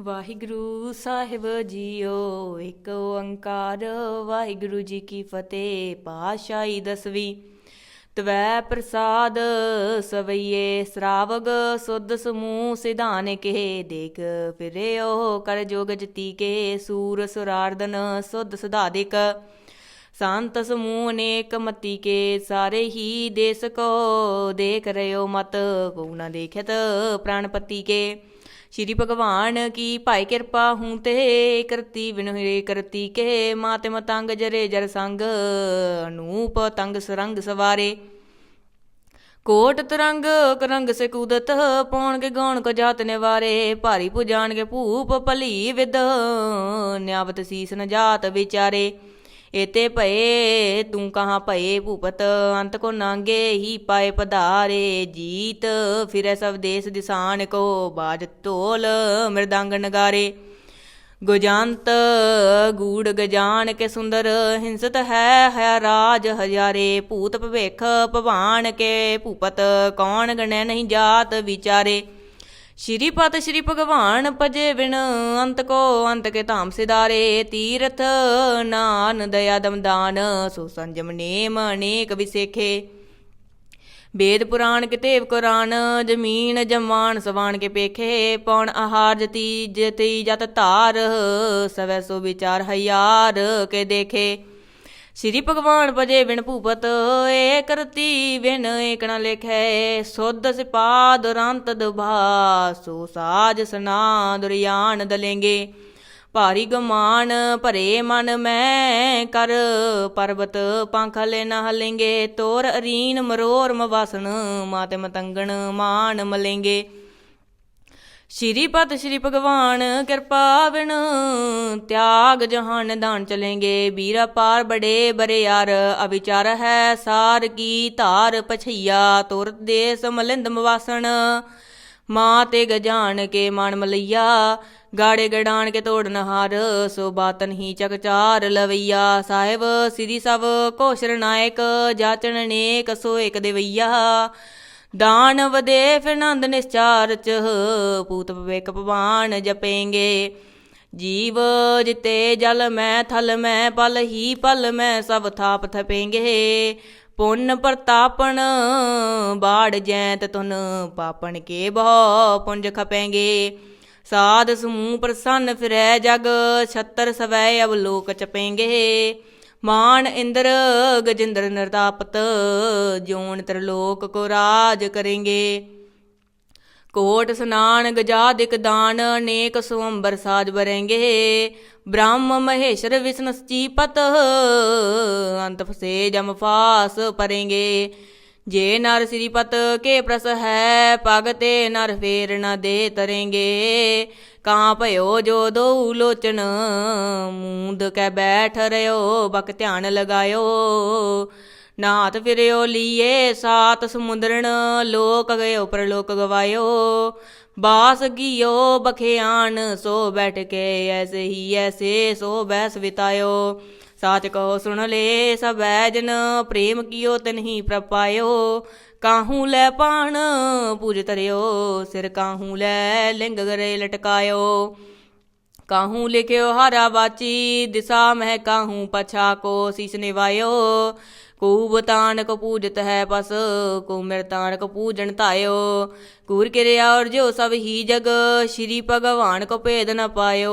ਵਾਹਿਗੁਰੂ ਸਾਹਿਬ JIO, ਇੱਕ ਓੰਕਾਰ ਵਾਹਿਗੁਰੂ ਜੀ ਕੀ ਫਤਿਹ ਪਾਸ਼ਾਈ ਦਸਵੀਂ। ਤਵੈ ਪ੍ਰਸਾਦ ਸਵਈਏ ਸ਼ਰਾਵਗ, ਸੁਧ ਸਮੂਹ ਸਿਧਾਨ ਕੇ ਦੇਖ ਫਿਰਿਓ ਕਰ ਜੋਗ ਜਤੀ ਕੇ, ਸੂਰ ਸੁਰਾਰਦਨ ਸੁਧ ਸੁਧਾਦਿਕ ਸੰਤ ਸਮੂਹ ਅਨੇਕ ਮਤੀ ਕੇ, ਸਾਰੇ ਹੀ ਦੇਸ ਕੋ ਦੇਖ ਰਿਓ ਮਤ ਕੋ ਨਾ ਦੇਖਤ ਪ੍ਰਾਣਪਤੀ ਕੇ। ਸ਼੍ਰੀ ਭਗਵਾਨ ਕੀ ਭਾਈ ਕਿਰਪਾ ਹੂੰ ਤੇ ਕਰਤੀ ਬਿਨ ਕਰਤੀ ਕੇ, ਮਾਤੇ ਮਤੰਗ ਜਰੇ ਜਰ ਸੰਗ, ਅਨੂਪ ਤੰਗ ਸਰੰਗ ਸਵਾਰੇ। ਕੋਟ ਤਰੰਗ ਕਰੰਗ ਸੇ ਕੂਦਤ ਪੌਣ ਕੋ ਜਾਤ ਨਿਵਾਰੇ। ਭਾਰੀ ਪੁਜਾਨ ਕੇ ਭੂਪ ਭਲੀ ਵਿਦ, ਨਿਆਵਤ ਸੀਸ ਨ ਜਾਤ ਵਿਚਾਰੇ। ਇਤੇ ਭਏ, ਤੂੰ ਕਹਾਂ ਭਏ, ਭੂਪਤ ਅੰਤ ਕੋ ਨਾਂਗੇ ਹੀ ਪਾਏ ਪਧਾਰੇ, ਜੀਤ ਫਿਰੈ ਸਭ ਦੇਸ ਦਿਸਾਨ ਕੋ ਬਾਜ ਢੋਲ ਮਿਰਦੰਗ ਨਗਾਰੇ। ਗੁਜੰਤ ਗੂੜ ਗਜਾਨ ਕੇ ਸੁੰਦਰ, ਹਿੰਸਤ ਹੈ ਹੈ ਰਾਜ ਹਜ਼ਾਰੇ। ਭੂਤ ਭਵੇਖ ਭਵਾਨ ਕੇ ਭੂਪਤ ਕੌਣ ਗਣੈ ਨਹੀਂ ਜਾਤ ਵਿਚਾਰੇ। ਸ਼੍ਰੀ ਪਤ ਸ਼੍ਰੀ ਭਗਵਾਨ ਭਜੇ ਵਿਣ ਅੰਤ ਕੋ ਅੰਤ ਕੇ ਧਾਮ ਸਿਦਾਰੇ ਤੀਰਥ ਨਾਨ ਦਇਆ ਦਮਦਾਨ ਸੋ ਸੰਜਮ ਨੇਮ ਅਨੇਕ ਵਿਸੇਖੇ। ਵੇਦ ਪੁਰਾਣ ਕਿਤੇਵ ਕੁਰਾਨ, ਜ਼ਮੀਨ ਜਮਾਨ ਸਵਾਨ ਕੇ ਪੇਖੇ ਪੌਣ ਆਹਾਰ ਜਤੀ ਜਤੀ ਜਤ ਧਾਰ, ਸਵੈ ਸੋ ਵਿਚਾਰ ਹਯਾਰ ਕੇ ਦੇਖੇ। ਸ੍ਰੀ ਭਗਵਾਨ ਭਜੇ ਬਿਨ ਭੂਪਤ, ਏ ਕਰਤੀ ਬਿਨ ਏਕਣਾ ਲਿਖੈ, ਸੁਧ ਸਿਪਾ ਦੁਰੰਤ ਦੁਭਾ ਸੋ ਸਾਜ ਸਨਾ ਦੁਰਿਆਨ ਦਲੇਂਗੇ। ਭਾਰੀ ਗਮਾਨ ਭਰੇ ਮਨ ਮੈਂ ਕਰ, ਪਰਬਤ ਪੰਖ ਲੈ ਨਾ ਹਲੇਂਗੇ। ਤੋਰ ਅਰੀਨ ਮਰੋਰ ਮਵਾਸਣ ਮਾਤੇ ਮਤੰਗਣ ਮਾਨ ਮਲੇਂਗੇ। ਸ਼੍ਰੀ ਪਤ ਸ਼੍ਰੀ ਭਗਵਾਨ ਕਿਰਪਾ ਤਿਆਗ ਜਹਾਨ ਦਾਨ ਚਲੇਂਗੇ, ਵੀਰਾ ਪਾਰ ਬੜੇ ਬਰੇ ਯਾਰ। ਅਵਿਚਾਰ ਹੈ ਸਾਰ ਕੀ ਧਾਰ ਪਛਈਆ, ਤੁਰ ਦੇਸ ਮਲਿੰਦ ਮਵਾਸਣ। ਮਾਂ ਤੇ ਗਜਾਨ ਕੇ ਮਨ ਮਲਈਆ, ਗਾੜੇ ਗੜਾਣ ਕੇ ਤੋੜਨ ਹਾਰ ਸੋ ਬਾਤਨ ਹੀ ਚਕਚਾਰ ਲਵਈਆ, ਸਾਹਿਬ ਸ੍ਰੀ ਸਭ ਕੋਸ਼ਰ ਨਾਇਕ, ਜਾਚਣ ਨੇਕ ਸੋ ਇਕ ਦੇਵਈਆ ਦਾਨ ਦੇ ਫਿਰ ਨੰਦ ਨਿਸਚਾਰ ਚ ਪੂਤ ਵਿਵੇਕ ਭਵਾਨ ਜਪੇਂਗੇ। ਜੀਵ ਜਿਤੇ ਜਲ ਮੈਂ, ਥਲ ਮੈਂ, ਪਲ ਹੀ ਪਲ ਮੈਂ, ਸਭ ਥਾਪ ਥਪੇਂਗੇ। ਪੁੰਨ ਪ੍ਰਤਾਪਨ, ਬਾੜ ਜੈਤ ਤੁਨ ਪਾਪਣ ਕੇ ਬਹੁ ਪੁੰਜ ਖਪੇਂਗੇ। ਸਾਧ ਸਮੂਹ ਪ੍ਰਸੰਨ ਫਿਰੈ ਜਗ, ਛਤਰ ਸਵੈ ਅਵਲੋਕ ਚਪੇਂਗੇ। ਮਾਨ ਇੰਦਰ ਗਜਿੰਦਰ ਨਿਰਤਾਪਤ ਜੋਨ ਤਰਲੋਕ ਕੋ ਰਾਜ ਕਰੇਂਗੇ। ਕੋਟ ਸਨਾਨ ਗਜਾਦਿਕ ਦਾਨ ਅਨੇਕ ਸੁਅੰਬਰ ਸਾਜ ਬਰੇਂਗੇ ਬ੍ਰਹਮ ਮਹੇਸ਼ਰ ਵਿਸ਼ਨ ਸਚੀਪਤ ਅੰਤ ਫਸੇ ਜਮ ਫਾਸ ਪਰੇਂਗੇ ਜੇ ਨਰ ਸ੍ਰੀਪਤ ਕੇ ਪ੍ਰਸ ਹੈ, ਭਗਤੇ ਨਰ ਫੇਰ ਨ ਦੇ ਤਰੇਂਗੇ। ਕਾਂ ਭਇਓ ਜੋ ਦੋ ਲੋਚਨ, ਮੂੰਦ ਕੈ ਬੈਠ ਰਿਓ ਬਕ ਧਿਆਨ ਲਗਾਇਓ। ਨਾਥ ਫਿਰਿਓ ਲੀਏ, ਸਾਤ ਸਮੁੰਦਰਣ, ਲੋਕ ਗਇਓ ਪ੍ਰਲੋਕ ਗਵਾਇਓ। ਬਾਸ ਗਿਓ ਬਖਿਆਨ, ਸੋ ਬੈਠ ਕੇ ਐਸੇ ਹੀ ਐਸੇ, ਸੋ ਬੈਸ ਬਿਤਾਇਓ ਸਾਚ ਕਹੋ, ਸੁਣ ਲੈ ਸਬੈ ਜਨ, ਪ੍ਰੇਮ ਕੀਓ ਤਨਹੀ ਪ੍ਰਪਾਇਓ। ਕਾਹੂ ਲੈ ਪਾਣ ਪੂਜ ਤਰਿਓ ਸਿਰ ਕਾਹੂ ਲੈ ਲਿੰਗ ਗਰੇ ਲਟਕਾਇਓ। ਕਾਹੂ ਲਿਖਿਓ ਹਰਾ ਬਾਚੀ, ਦਿਸਾ ਮਹਿ ਕਾਹੂ ਪਛਾ ਕੋ ਸੀਸ ਨਿਵਾਇਓ। ਕੂਬ ਤਾਨ ਕੋ ਪੂਜਤ ਹੈ ਪਸ ਕੋ ਮਿਰ ਤਾਨ ਕੋ ਪੂਜਣ ਧਾਇਓ। ਕੂਰ ਕਿਰਿਆ ਔਰ ਜੋ ਸਭ ਹੀ ਜਗ, ਸ਼੍ਰੀ ਭਗਵਾਨ ਕੋ ਭੇਦ ਨ ਪਾਇਓ।